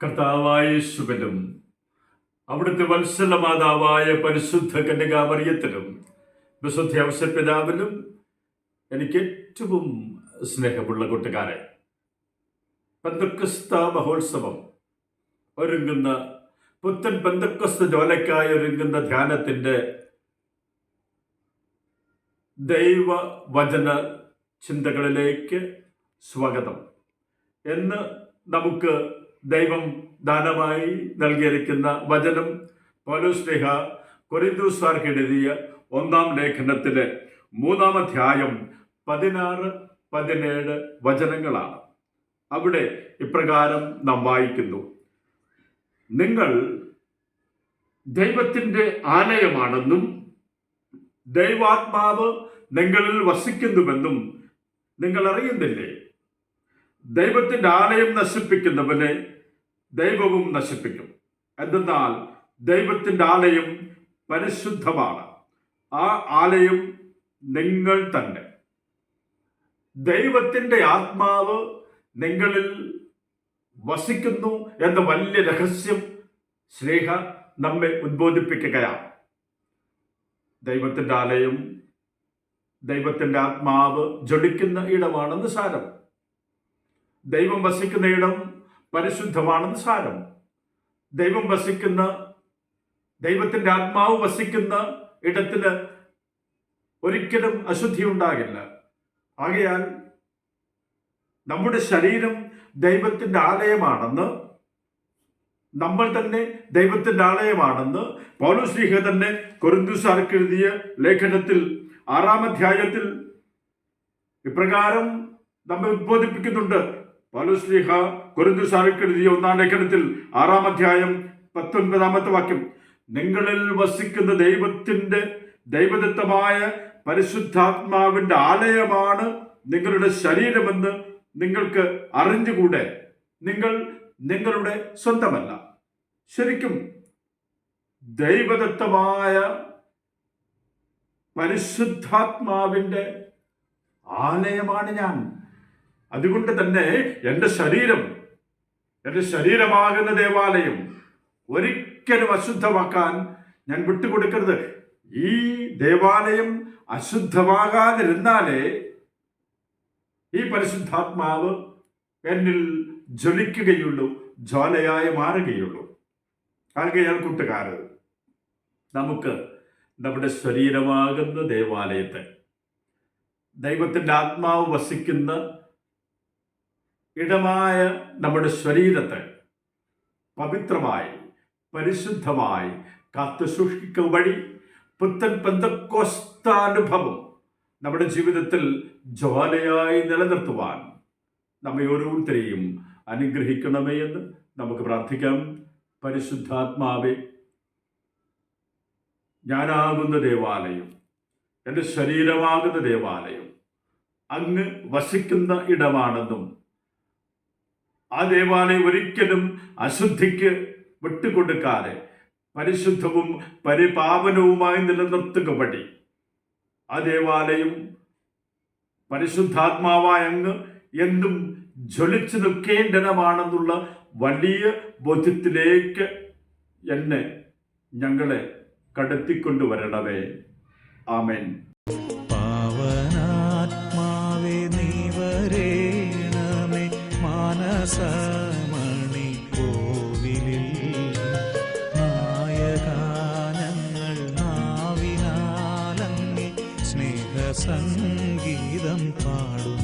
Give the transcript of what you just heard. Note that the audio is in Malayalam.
കർത്താവായ ശുഭനും അവിടുത്തെ വത്സല മാതാവായ പരിശുദ്ധ കന്യകാമറിയത്തിലും വിശുദ്ധ അവസരപിതാവിലും എനിക്ക് ഏറ്റവും സ്നേഹമുള്ള കൂട്ടുകാരെ പന്തക്രിസ്ത മഹോത്സവം ഒരുങ്ങുന്ന പുത്തൻ പന്തക്രിസ്ത ജോലക്കായി ഒരുങ്ങുന്ന ധ്യാനത്തിന്റെ ദൈവവചന ചിന്തകളിലേക്ക് സ്വാഗതം. എന്ന് നമുക്ക് ദൈവം ദാനമായി നൽകിയിരിക്കുന്ന വചനം പൗലോസ്ലിഹ കൊരിന്തൂസാർക്ക് എഴുതിയ ഒന്നാം ലേഖനത്തിലെ മൂന്നാം അധ്യായം പതിനാറ് പതിനേഴ് വചനങ്ങളാണ്. അവിടെ ഇപ്രകാരം നാം വായിക്കുന്നു. നിങ്ങൾ ദൈവത്തിന്റെ ആലയമാണെന്നും ദൈവാത്മാവ് നിങ്ങളിൽ വസിക്കുന്നുവെന്നും നിങ്ങൾ അറിയുന്നില്ലേ? ദൈവത്തിന്റെ ആലയം നശിപ്പിക്കുന്നവനെ ദൈവവും നശിപ്പിക്കും. എന്തെന്നാൽ ദൈവത്തിന്റെ ആലയം പരിശുദ്ധമാണ്. ആ ആലയം നിങ്ങൾ തന്നെ. ദൈവത്തിന്റെ ആത്മാവ് നിങ്ങളിൽ വസിക്കുന്നു എന്ന വലിയ രഹസ്യം സ്നേഹ നമ്മെ ഉദ്ബോധിപ്പിക്കുകയാണ്. ദൈവത്തിന്റെ ആലയം ദൈവത്തിന്റെ ആത്മാവ് ജടിക്കുന്ന ഇടമാണെന്ന് സാരം. ദൈവം വസിക്കുന്ന ഇടം പരിശുദ്ധമാണെന്ന് സാരം. ദൈവം വസിക്കുന്ന ദൈവത്തിന്റെ ആത്മാവ് വസിക്കുന്ന ഇടത്തിന് ഒരിക്കലും അശുദ്ധി ഉണ്ടാകില്ല. ആകയാൽ നമ്മുടെ ശരീരം ദൈവത്തിന്റെ ആലയമാണെന്ന് നമ്മൾ തന്നെ ദൈവത്തിന്റെ ആലയമാണെന്ന് പൗലുശ്രീഹ തന്നെ കൊറിന്തുസാർക്ക് എഴുതിയ ലേഖനത്തിൽ ആറാം അധ്യായത്തിൽ ഇപ്രകാരം നമ്മെ ഉദ്ബോധിപ്പിക്കുന്നുണ്ട്. പൗലോസ്ലീഹ കൊറിന്തുസാർക്ക് എഴുതിയ ഒന്നാം ലേഖനത്തിൽ ആറാം അധ്യായം പത്തൊൻപതാമത്തെ വാക്യം നിങ്ങളിൽ വസിക്കുന്ന ദൈവത്തിന്റെ ദൈവദത്തമായ പരിശുദ്ധാത്മാവിന്റെ ആലയമാണ് നിങ്ങളുടെ ശരീരമെന്ന് നിങ്ങൾക്ക് അറിഞ്ഞുകൂടെ? നിങ്ങൾ നിങ്ങളുടെ സ്വന്തമല്ല. ശരിക്കും ദൈവദത്തമായ പരിശുദ്ധാത്മാവിന്റെ ആലയമാണ് ഞാൻ. അതുകൊണ്ട് തന്നെ എന്റെ ശരീരം എന്റെ ശരീരമാകുന്ന ദേവാലയം ഒരിക്കലും അശുദ്ധമാക്കാൻ ഞാൻ വിട്ടുകൊടുക്കരുത്. ഈ ദേവാലയം അശുദ്ധമാകാതിരുന്നാലേ ഈ പരിശുദ്ധാത്മാവ് എന്നിൽ ജ്വലിക്കുകയുള്ളൂ ജ്വാലയായി മാറുകയുള്ളൂ. ആകെയാൽ കൂട്ടുകാർ നമുക്ക് നമ്മുടെ ശരീരമാകുന്ന ദേവാലയത്തെ ദൈവത്തിന്റെ ആത്മാവ് വസിക്കുന്ന ഇടമായ നമ്മുടെ ശരീരത്തെ പവിത്രമായി പരിശുദ്ധമായി കാത്തു സൂക്ഷിക്കുക വഴി പുത്തൻ പന്തക്കോസ്താനുഭവം നമ്മുടെ ജീവിതത്തിൽ ജ്വാലയായി നിലനിർത്തുവാൻ നമ്മെ ഓരോരുത്തരെയും അനുഗ്രഹിക്കണമേ എന്ന് നമുക്ക് പ്രാർത്ഥിക്കാം. പരിശുദ്ധാത്മാവെ ഞാനാകുന്ന ദേവാലയം എന്റെ ശരീരമാകുന്ന ദേവാലയം അങ്ങ് വസിക്കുന്ന ഇടമാണെന്നും ആ ദേവാലയം ഒരിക്കലും അശുദ്ധിക്ക് വിട്ടുകൊടുക്കാതെ പരിശുദ്ധവും പരിപാവനവുമായി നിലനിർത്തുക വഴി ആ ദേവാലയം പരിശുദ്ധാത്മാവായ അങ്ങ് എന്നും ജ്വലിച്ചു നിൽക്കേണ്ടനമാണെന്നുള്ള വലിയ ബോധ്യത്തിലേക്ക് എന്നെ ഞങ്ങളെ കടത്തിക്കൊണ്ടുവരണമേ. ആമേൻ. സംഗീതം പാടും.